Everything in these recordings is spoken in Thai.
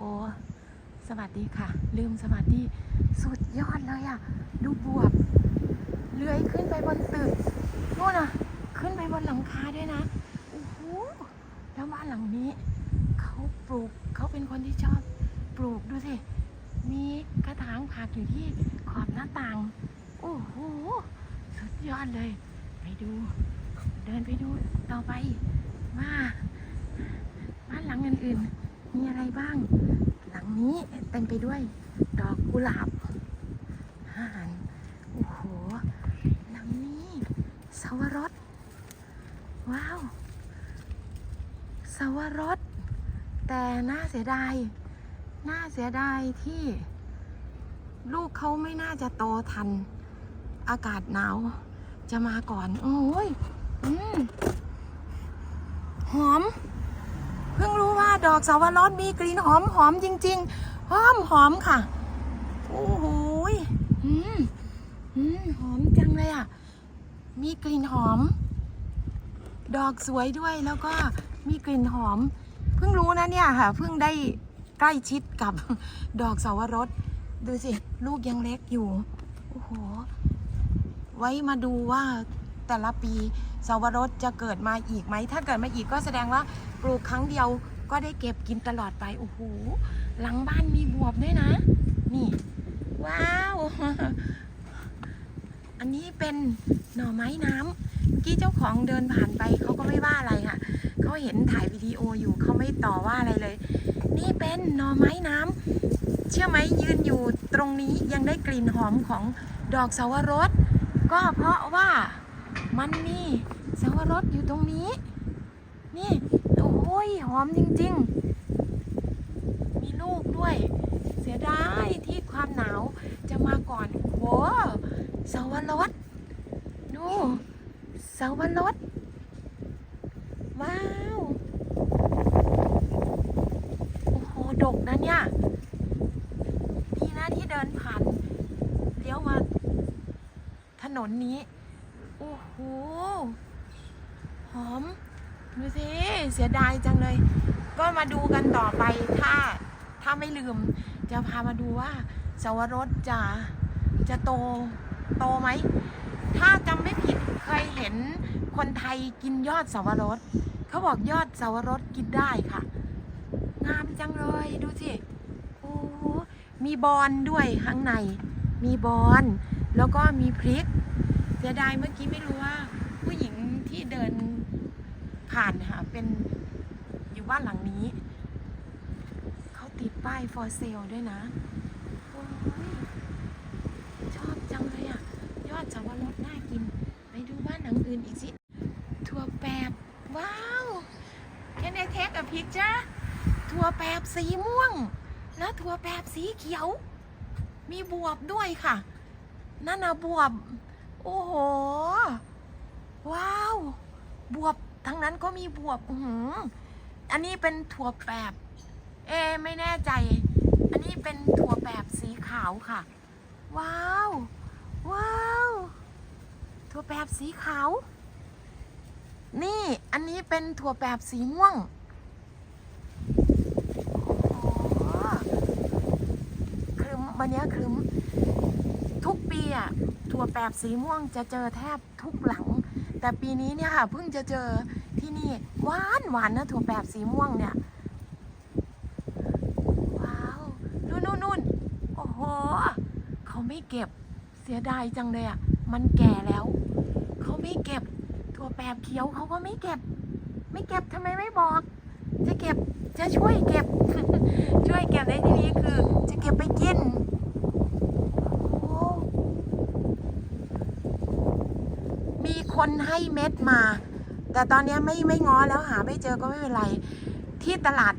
สวัสดีค่ะ ลืมสวัสดี สุดยอดเลยอะดูบวบเลื้อยขึ้นไปบนตึกนู่นน่ะขึ้นไปบนหลังคาด้วยนะโอ้โหแล้วบ้านหลังนี้ เขาปลูกเขาเป็นคนที่ชอบปลูกดูสิ มีกระถางผักอยู่ที่ขอบหน้าต่าง โอ้โห สุดยอดเลย ไปดู เดินไปดูต่อไปว่าบ้านหลังอื่นๆมีอะไรบ้าง นี้เต็มไปด้วยดอกกุหลาบอาหารโอ้โหหลังนี้สวรสว้าวสวรสแต่น่าเสียดายน่าเสียดายที่ลูกเขาไม่น่าจะโตทัน อากาศหนาว จะมาก่อน โอ้ย อืม หอม เพิ่งรู้ ดอกสาวรสมีกลิ่นหอมหอมจริง ๆ หอมหอมค่ะ โอ้โหอืมอืมหอมจังเลยอะ มีกลิ่นหอม ดอกสวยด้วยแล้วก็มีกลิ่นหอม เพิ่งรู้นะเนี่ยค่ะ เพิ่งได้ใกล้ชิดกับดอกสาวรส ดูสิ ลูกยังเล็กอยู่ โอ้โห ไว้มาดูว่าแต่ละปีสาวรสจะเกิดมาอีกไหม ถ้าเกิดมาอีกก็แสดงว่าปลูกครั้งเดียว ก็ได้เก็บกินตลอดไปโอ้โหหลังบ้านมีบวบด้วยนะ นี่ ว้าว อันนี้เป็นหน่อไม้น้ำเมื่อกี้เจ้าของเดินผ่านไปเขาก็ไม่ว่าอะไรค่ะเขาเห็นถ่ายวิดีโออยู่เขาไม่ต่อว่าอะไรเลย นี่เป็นหน่อไม้น้ำเชื่อไหมยืนอยู่ตรงนี้ยังได้กลิ่นหอมของดอกสาวรส ก็เพราะว่ามันมีสาวรสอยู่ตรงนี้ นี่ อ้ยหอมจริง ๆ มีลูกด้วย เสียดายที่ความหนาวจะมาก่อนโหสาวรสดูสาวรสว้าว โอ้โห ดกนะเนี่ยดีนะที่เดินผ่านเลี้ยวมาถนนนี้ โอ้โห หอม ดูสิเสียดายจังเลย ก็มาดูกันต่อไปถ้าถ้าไม่ลืม จะพามาดูว่าสวรสจะจะโตโตไหม ถ้าจำไม่ผิดเคยเห็นคนไทยกินยอดสวรสเขาบอกยอดสวรสกินได้ค่ะ งามจังเลยดูสิโอ้มีบอนด้วยข้างใน มีบอนแล้วก็มีพริกเสียดายเมื่อกี้ไม่รู้ว่า ผู้หญิงที่เดิน ผ่านค่ะ เป็นอยู่บ้านหลังนี้ เขาติดป้าย for sale ด้วยนะ โอ้ย ชอบจังเลยอะ ยอดสาวรสน่ากิน ไปดูบ้านหลังอื่นอีกสิถั่วแปบ ว้าว Can I take a picture ถั่วแปบสีม่วง และถั่วแปบสีเขียว มีบวบด้วยค่ะ นั่นนะบวบ โอ้โห ว้าว บวบ ทั้งนั้นก็มีบวบอืออันนี้เป็นถั่วแปบ เอ ไม่แน่ใจ อันนี้เป็นถั่วแปบสีขาวค่ะ ว้าว ว้าว ถั่วแปบสีขาว นี่อันนี้เป็นถั่วแปบสีม่วงครึมวันนี้ครึมทุกปีอะถั่วแปบสีม่วงจะเจอแทบทุกหลัง แต่ปีนี้เนี่ยค่ะเพิ่งจะเจอที่นี่หวานหวานนะถั่วแปบสีม่วงเนี่ย ว้าวนู่นนู่นนู่นโอ้โหเขาไม่เก็บเสียดายจังเลยอะมันแก่แล้ว เขาไม่เก็บถั่วแปบเขียวเขาก็ไม่เก็บ ไม่เก็บทำไมไม่บอก จะเก็บจะช่วยเก็บ ช่วยเก็บในที่นี้คือ จะเก็บไปกิน โอ้มี คนให้เม็ดมา แต่ตอนนี้ไม่ไม่ง้อแล้วหาไม่เจอก็ไม่เป็นไร ที่ตลาด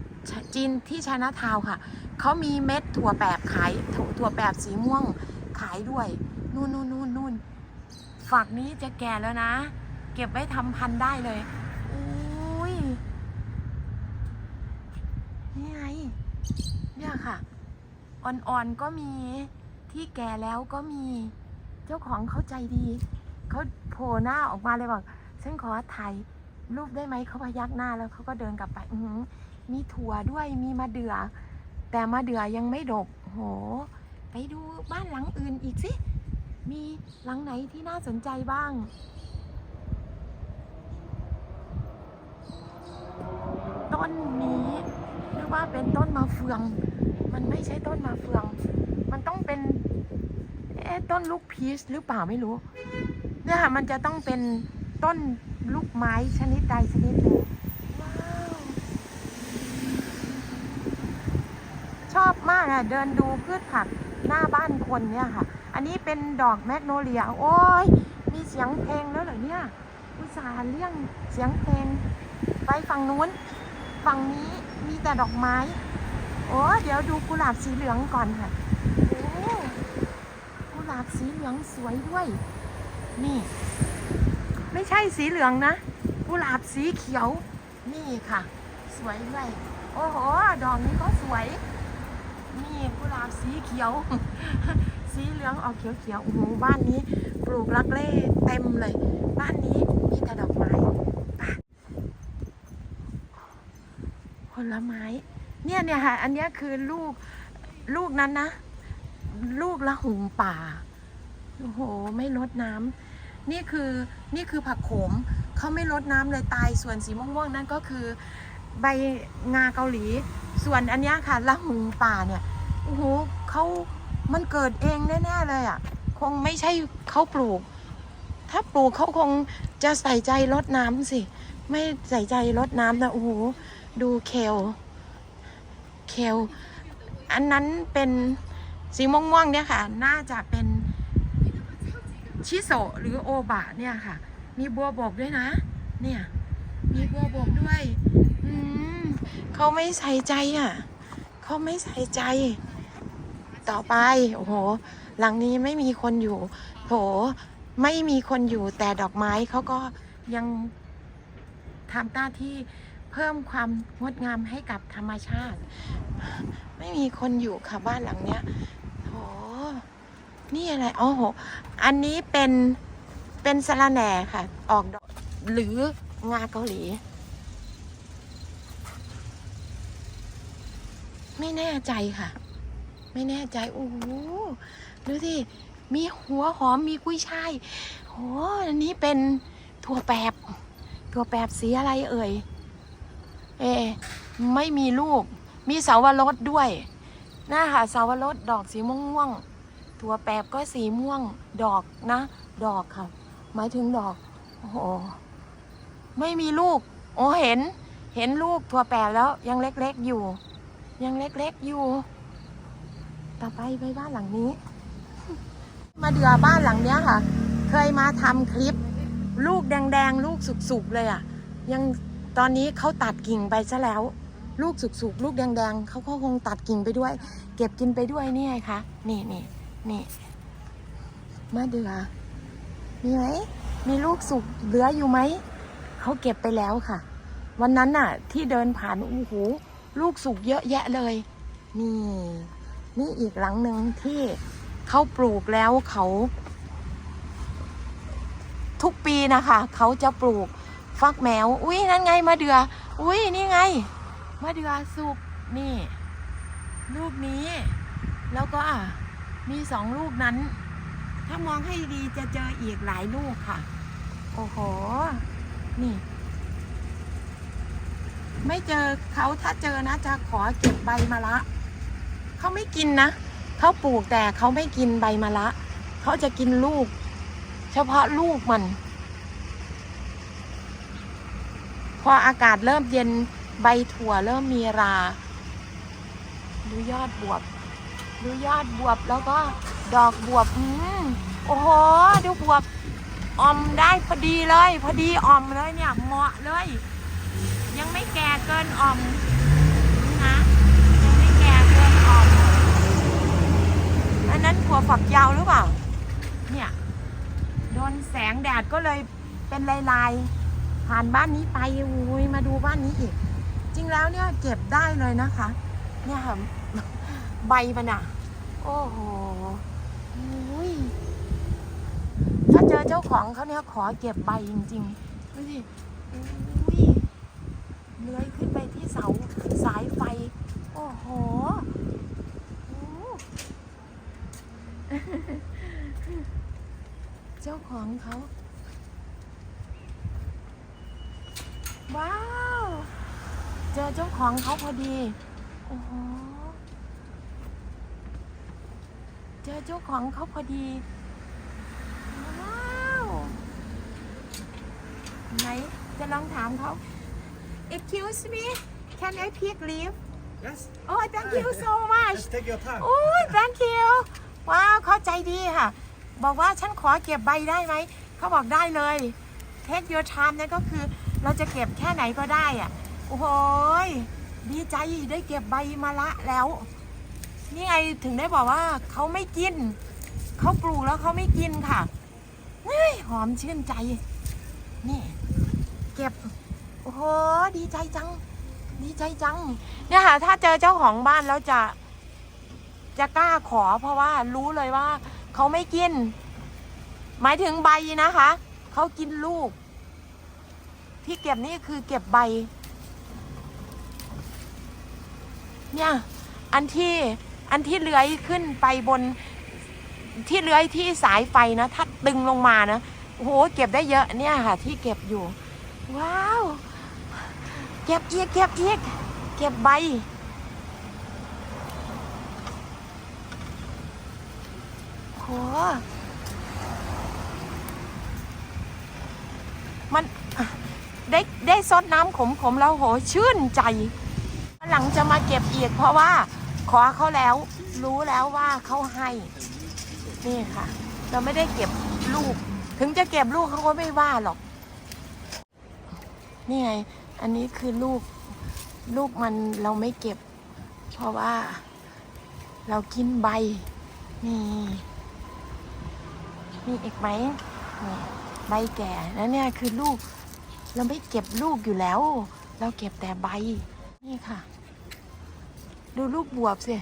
จีนที่ชนะทาวค่ะ เขามีเม็ดถั่วแปบขายถั่วถั่วแปบสีม่วงขายด้วย นู่นนู่นนู่นนู่นฝักนี้จะแก่แล้วนะ เก็บไว้ทำพันธุ์ได้เลยอุ้ยนี่ไงเนี่ยค่ะ อ่อนๆก็มีที่แก่แล้วก็มี เจ้าของเขาใจดี เขา ผล่หน้าออกมาเลยบอกฉันขอถ่ายรูปได้ไหมเขาพยักหน้าแล้วเขาก็เดินกลับไปอืมีถั่วด้วยมีมะเดื่อแต่มะเดื่อยังไม่ดก โห ไปดูบ้านหลังอื่นอีกสิ มีหลังไหนที่น่าสนใจบ้าง ต้นนี้เรียกว่าเป็นต้นมะเฟือง มันไม่ใช่ต้นมะเฟือง มันต้องเป็น เอ๊ะต้นลูกพีชหรือเปล่าไม่รู้ เนี่ยค่ะมันจะต้องเป็นต้นลูกไม้ชนิดใดชนิดหนึ่งว้าวชอบมากอะเดินดูพืชผักหน้าบ้านคนเนี่ยค่ะ อันนี้เป็นดอกแมกโนเลีย โอ้ย มีเสียงเพลงแล้วเหรอเนี่ยอุตส่าห์เลี่ยงเสียงเพลง ไปฝั่งนู้น ฝั่งนี้มีแต่ดอกไม้ โอ้เดี๋ยวดูกุหลาบสีเหลืองก่อนค่ะ โอ้กุหลาบสีเหลืองสวยด้วย นี่ ไม่ใช่สีเหลืองนะกุหลาบสีเขียว นี่ค่ะ สวยด้วยโอ้โห ดอกนี้ก็สวย นี่กุหลาบสีเขียว สีเหลืองออกเขียวๆโอ้โหบ้านนี้ ปลูกลักเล่เต็มเลย บ้านนี้มีแต่ดอกไม้ไปผลไม้ เนี่ยเนี่ยค่ะ อันนี้คือลูกลูกนั้นนะ ลูกละหุงป่า โอ้โห ไม่ลดน้ำ นี่คือนี่คือผักโขมเขาไม่ลดน้ำเลยตายส่วนสีม่วงๆนั่นก็คือใบงาเกาหลี ส่วนอันนี้ค่ะละหุงป่าเนี่ยโอ้โหเขามันเกิดเองแน่ๆเลยอะ คงไม่ใช่เขาปลูก ถ้าปลูกเขาคงจะใส่ใจรดน้ำสิ ไม่ใส่ใจรดน้ำนะโอ้โหดูเคลเคลอันนั้นเป็นสีม่วงๆเนี่ยค่ะ น่าจะเป็น ชิโซหรือโอบะเนี่ยค่ะ มีบัวบกด้วยนะ เนี่ย มีบัวบกด้วยอืมเขาไม่ใส่ใจอะเขาไม่ใส่ใจ ต่อไป โอ้โห หลังนี้ไม่มีคนอยู่โหไม่มีคนอยู่แต่ดอกไม้เขาก็ยังทำหน้าที่เพิ่มความงดงามให้กับธรรมชาติ ไม่มีคนอยู่ค่ะบ้านหลังเนี้ย นี่อะไรอ๋อโห อันนี้เป็นเป็นสะระแหน่ค่ะ ออกดอกหรืองาเกาหลี ไม่แน่ใจค่ะ ไม่แน่ใจ โอ้โห ดูสิ มีหัวหอมมีกุ้ยช่ายโหอันนี้เป็นถั่วแปบ ถั่วแปบสีอะไรเอ่ย เอ ไม่มีลูก มีเสาวรสด้วยน่าค่ะเสาวรสดอกสีม่วงม่วงๆ ถั่วแปบก็สีม่วงดอกนะ ดอกค่ะ หมายถึงดอก โอ้โหไม่มีลูก โอ้เห็น เห็นลูกถั่วแปบแล้วยังเล็กๆอยู่ ยังเล็กๆอยู่ ต่อไปไปบ้านหลังนี้ มาเดือบ้านหลังเนี้ยค่ะ เคยมาทำคลิป ลูกแดงๆ ลูกสุกๆเลยอะ่ะ ยังตอนนี้เขาตัดกิ่งไปซะแล้ว ลูกสุกๆ ลูกแดงๆเขาก็คงตัดกิ่งไปด้วย เก็บกินไปด้วยนี่ไงคะนี่นี่ นี่มาเดือมีไหมมีลูกสุกเหลืออยู่ไหม เขาเก็บไปแล้วค่ะ วันนั้นน่ะ ที่เดินผ่านโอ้โหลูกสุกเยอะแยะเลย นี่ นี่อีกหลังหนึ่งที่เขาปลูกแล้วเขา ทุกปีนะคะเขาจะปลูกฟักแมว อุ้ยนั่นไงมะเดือ อุ้ยนี่ไงมะเดือสุกนี่ลูกนี้ แล้วก็ มีสองลูกนั้น ถ้ามองให้ดีจะเจออีกหลายลูกค่ะ โอ้โห นี่ ไม่เจอเขาถ้าเจอนะจะขอเก็บใบมะละเขาไม่กินนะเขาปลูกแต่เขาไม่กินใบมะละเขาจะกินลูก เฉพาะลูกมัน พออากาศเริ่มเย็นใบถั่วเริ่มมีรา ดูยอดบวบ ดูยอดบวบแล้วก็ดอกบวบอืมโอ้โห ดูบวบออมได้พอดีเลย พอดีออมเลยเนี่ยเหมาะเลย ยังไม่แก่เกินออมนะยังไม่แก่เกินออมอันนั้นถั่วฝักยาวหรือเปล่า เนี่ยโดนแสงแดดก็เลยเป็นลายลายๆผ่านบ้านนี้ไปอุ้ยมาดูบ้านนี้อีก จริงแล้วเนี่ยเก็บได้เลยนะคะ เนี่ยค่ะ ใบมันอะ โอ้โหถ้าเจอเจ้าของเขาเนี่ยขอเก็บใบจริงๆ ดูสิเลื้อยขึ้นไปที่เสาสายไฟ โอ้โหโเจ้าของเขา ว้าว เจอเจ้าของเขาพอดี โอ้โห เจอเจ้าของเขาพอดี ว้าว ไหน จะลองถามเขา Excuse me can I pick leaf Yes. Oh thank you so much Just take your time. โอ้ย thank you ว้าว เข้าใจดีค่ะ บอกว่าฉันขอเก็บใบได้ไหม เขาบอกได้เลย take your time นั่นก็คือเราจะเก็บแค่ไหนก็ได้อะโอ้โหยดีใจได้เก็บใบมะละแล้ว นี่ไงถึงได้บอกว่าเขาไม่กิน เขาปลูกแล้วเขาไม่กินค่ะเฮ้ยหอมชื่นใจ นี่ เก็บ โอ้โหดีใจจัง ดีใจจัง เนี่ยค่ะ ถ้าเจอเจ้าของบ้านแล้วจะ จะกล้าขอเพราะว่ารู้เลยว่าเขาไม่กิน หมายถึงใบนะคะ เขากินลูก ที่เก็บนี่คือเก็บใบ เนี่ย อันที่ อันที่เลื้อยขึ้นไปบนที่เลื้อยที่สายไฟนะ ถ้าดึงลงมานะโอ้โหเก็บได้เยอะเนี่ยค่ะ ที่เก็บอยู่ ว้าว เก็บอีกเก็บอีกเก็บใบโหมันได้ได้ซดน้ำขมๆแล้วโหชื่นใจหลังจะมาเก็บอีกเพราะว่า ขอเขาแล้วรู้แล้วว่าเขาให้ นี่ค่ะ เราไม่ได้เก็บลูก ถึงจะเก็บลูกเขาก็ไม่ว่าหรอก นี่ไง อันนี้คือลูก ลูกมันเราไม่เก็บ เพราะว่า เรากินใบ นี่มีอีกไหมนี่ใบแก่แล้วเนี่ยคือลูก เราไม่เก็บลูกอยู่แล้ว เราเก็บแต่ใบ นี่ค่ะ ดูลูกบวบสิ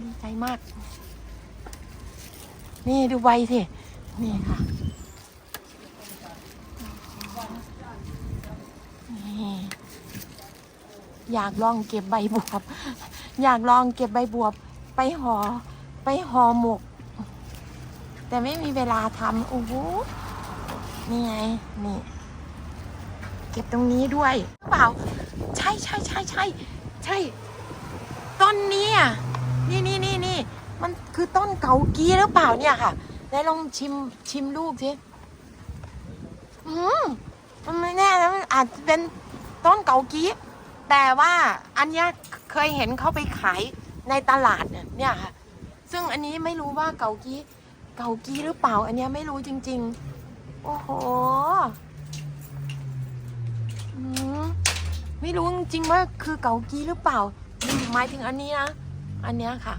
ดีใจมาก นี่ดูใบสิ นี่ค่ะ นี่ อยากลองเก็บใบบวบ อยากลองเก็บใบบวบ ไปห่อไปห่อหมก แต่ไม่มีเวลาทำโอ้โหนี่ไง นี่ เก็บตรงนี้ด้วยเปล่า ใช่ใช่ใช่ใช่ ใช่ ต้นนี้อะนี่นี่นี่นี่มันคือต้นเกากีหรือเปล่าเนี่ยค่ะไหนลองชิมชิมลูกสิอืมมันไม่แน่แล้วมันอาจจะเป็นต้นเกากีแต่ว่าอันเนี้ยเคยเห็นเขาไปขายในตลาดเนี่ยเนี่ยค่ะ ซึ่งอันนี้ไม่รู้ว่าเกากีเกากีหรือเปล่า อันเนี้ยไม่รู้จริง ๆ โอ้โหอืม ไม่รู้จริงๆว่าคือเกากีหรือเปล่าหมายถึงอันนี้นะอันเนี้ยค่ะ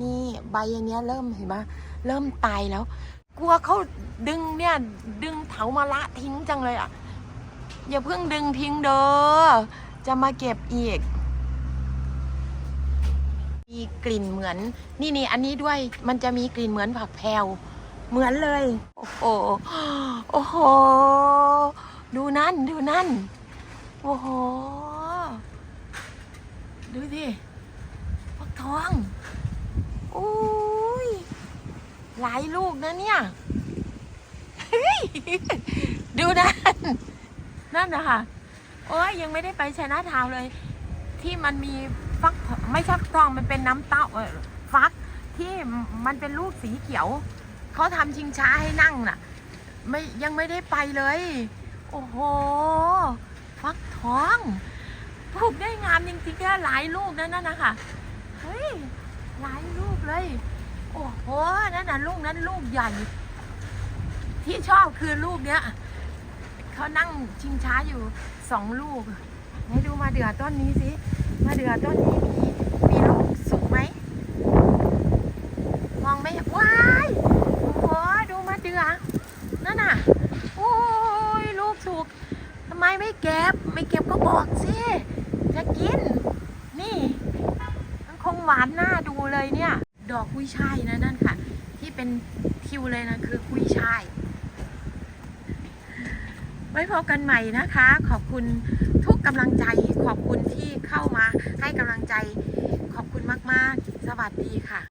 นี่ใบอันเนี้ยเริ่มเห็นไหมเริ่มตายแล้ว กลัวเขาดึงเนี่ยดึงเถามาละทิ้งจังเลยอะอย่าเพิ่งดึงทิ้งเด้อจะมาเก็บอีก มีกลิ่นเหมือน นี่นี่อันนี้ด้วยมันจะมีกลิ่นเหมือนผักแพรวเหมือนเลย โอ้โหโอ้โหดูนั่นดูนั่น โอ้โห ดูสิฟักทองโอ้ย หลายลูกนะเนี่ย ดูนั่น นั่นนะคะโอ้ยยังไม่ได้ไปชนะทาวเลย ที่มันมีฟักไม่ใช่ฟักทองมันเป็นน้ำเต้าฟักที่มันเป็นลูกสีเขียว เขาทำชิงช้าให้นั่งน่ะ ไม่ยังไม่ได้ไปเลย โอ้โห ฟักทองปลูกได้งามจริงๆแค่หลายลูกนั่นน่ะนะคะเฮ้ยหลายลูกเลย โอ้โหนั่นน่ะลูกนั้นลูกใหญ่ ที่ชอบคือลูกเนี้ยเขานั่งชิงช้าอยู่สองลูกให้ดูมาเดือต้นนี้สิมาเดือต้นนี้มีมีลูกสุกไหมมองไม่เห็นว้าย โอ้โห ดูมาเดือ นั่นน่ะ โอ้ยลูกสุกทำไมไม่เก็บ ไม่เก็บก็ บอกสิ จะกิน นี่ มันคงหวานหน้าดูเลยเนี่ย ดอกกุ้ยช่ายนะนั่นค่ะ ที่เป็นทิวเลยนะคือกุ้ยช่าย ไว้พบกันใหม่นะคะ ขอบคุณทุกกำลังใจ ขอบคุณที่เข้ามาให้กำลังใจ ขอบคุณมาก ๆ สวัสดีค่ะ